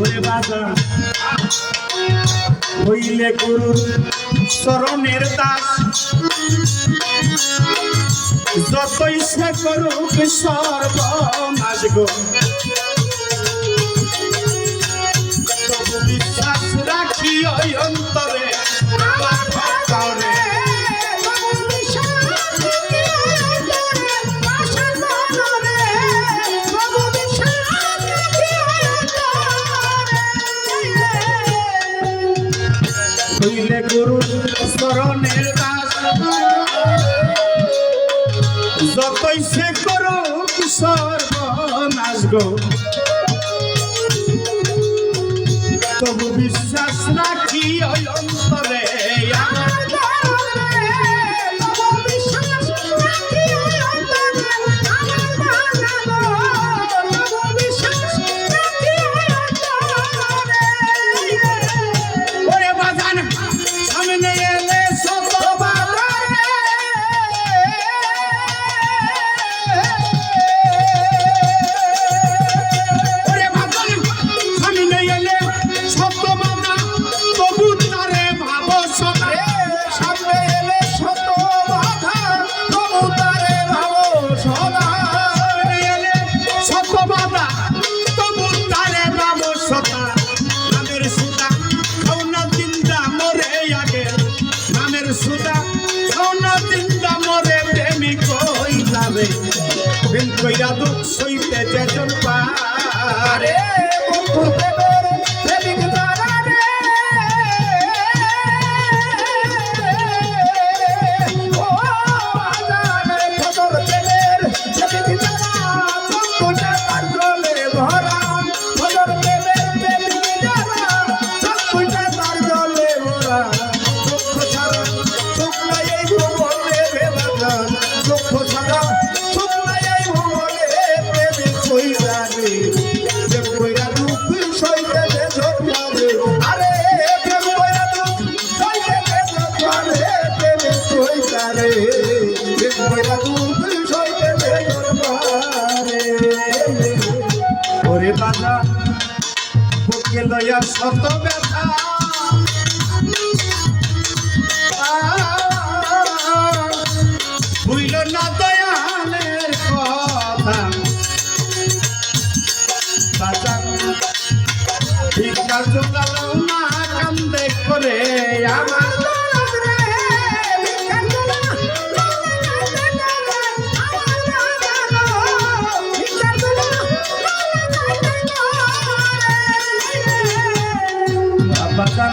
ওরে বাবা হইলে গুরু চরণের দাস। যতই সে করুক সর্বনাশ গো। বিশ্বাস রাখি অন্তরে হইলে গুরু চরণের দাস যতই সে করুক সর্বনাশ গো। যাবে প্রেম কইরা দুঃখ সইতে যেজন পারে। বন্ধু প্রেমের ওরে বাজা। বুকে লয়া শত ব্যথা। বুইল না দয়ালের কথা। বাজা। ভিক্ষার জোগালো না কান্দে করে আমার।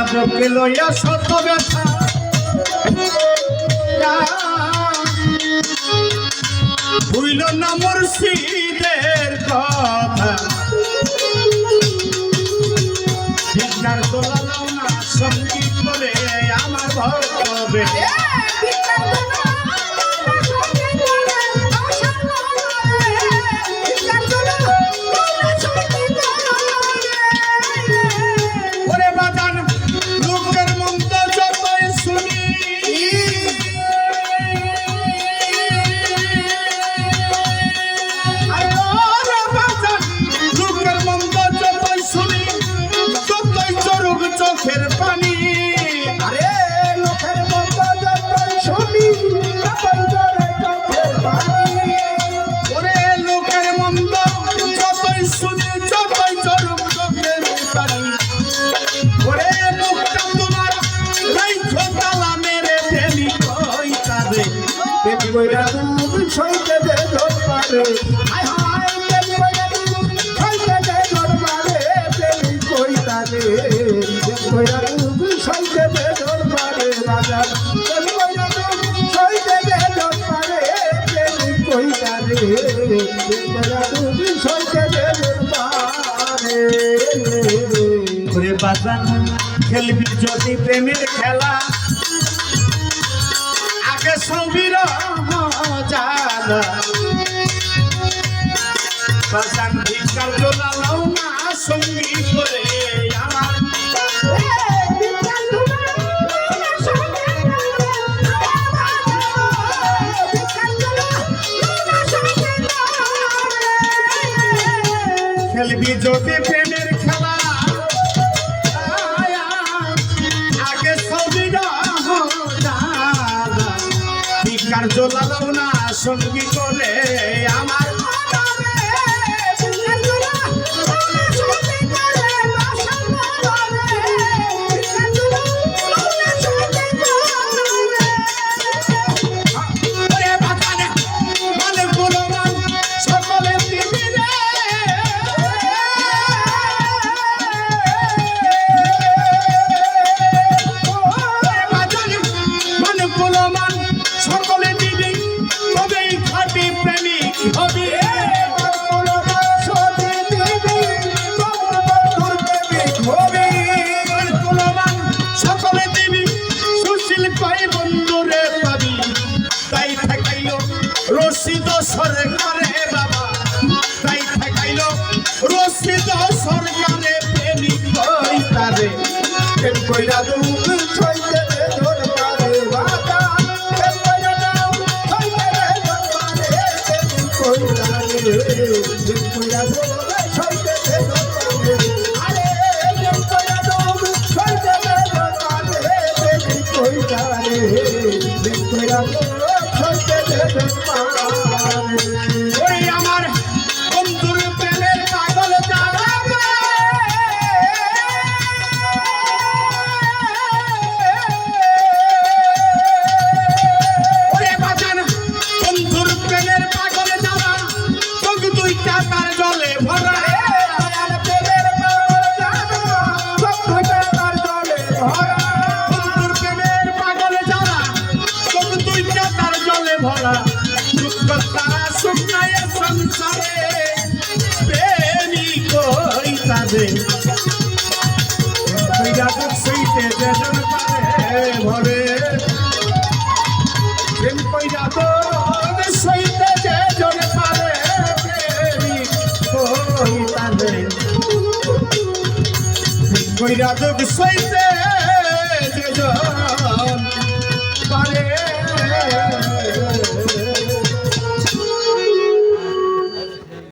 বাজার লইয়া শত ব্যথা। ভুইল না মুর্শিদের কথা বইরা তুমি সইতে দে ধরবারে হায় হায় বেবি বইরা তুমি সইতে দে ধরবারে বেবি কইতা রে। বেবি বইরা তুমি সইতে দে ধরবারে রাজা বেবি বইরা তুমি সইতে দে ধরবারে বেবি কইতা রে। বেবি বইরা তুমি সইতে দে ধরবারে ওরে বাজান, খেলবি যদি প্রেমের খেলা। আগে সবির জালা বাসান ভিকার জোলালাও না সঙ্গী করে আমার খেলবি যদি জোলালাও না সঙ্গী করে আমার সরকারে বাবা। তাই ঠেকাইল রশিদ সরকারে প্রেমিক তারে। প্রেম কইরা দুঃখ ছইতে রে তোর পারে বাতা প্রেম কইরা দাও ছইতে রে তোর পারে প্রেম কইরা রে প্রেম কইরা কই কইরা দুঃখ সইতে যেজন পারে ভরে। প্রেম কইরা দুঃখ সইতে যেজন পারে প্রেমী কই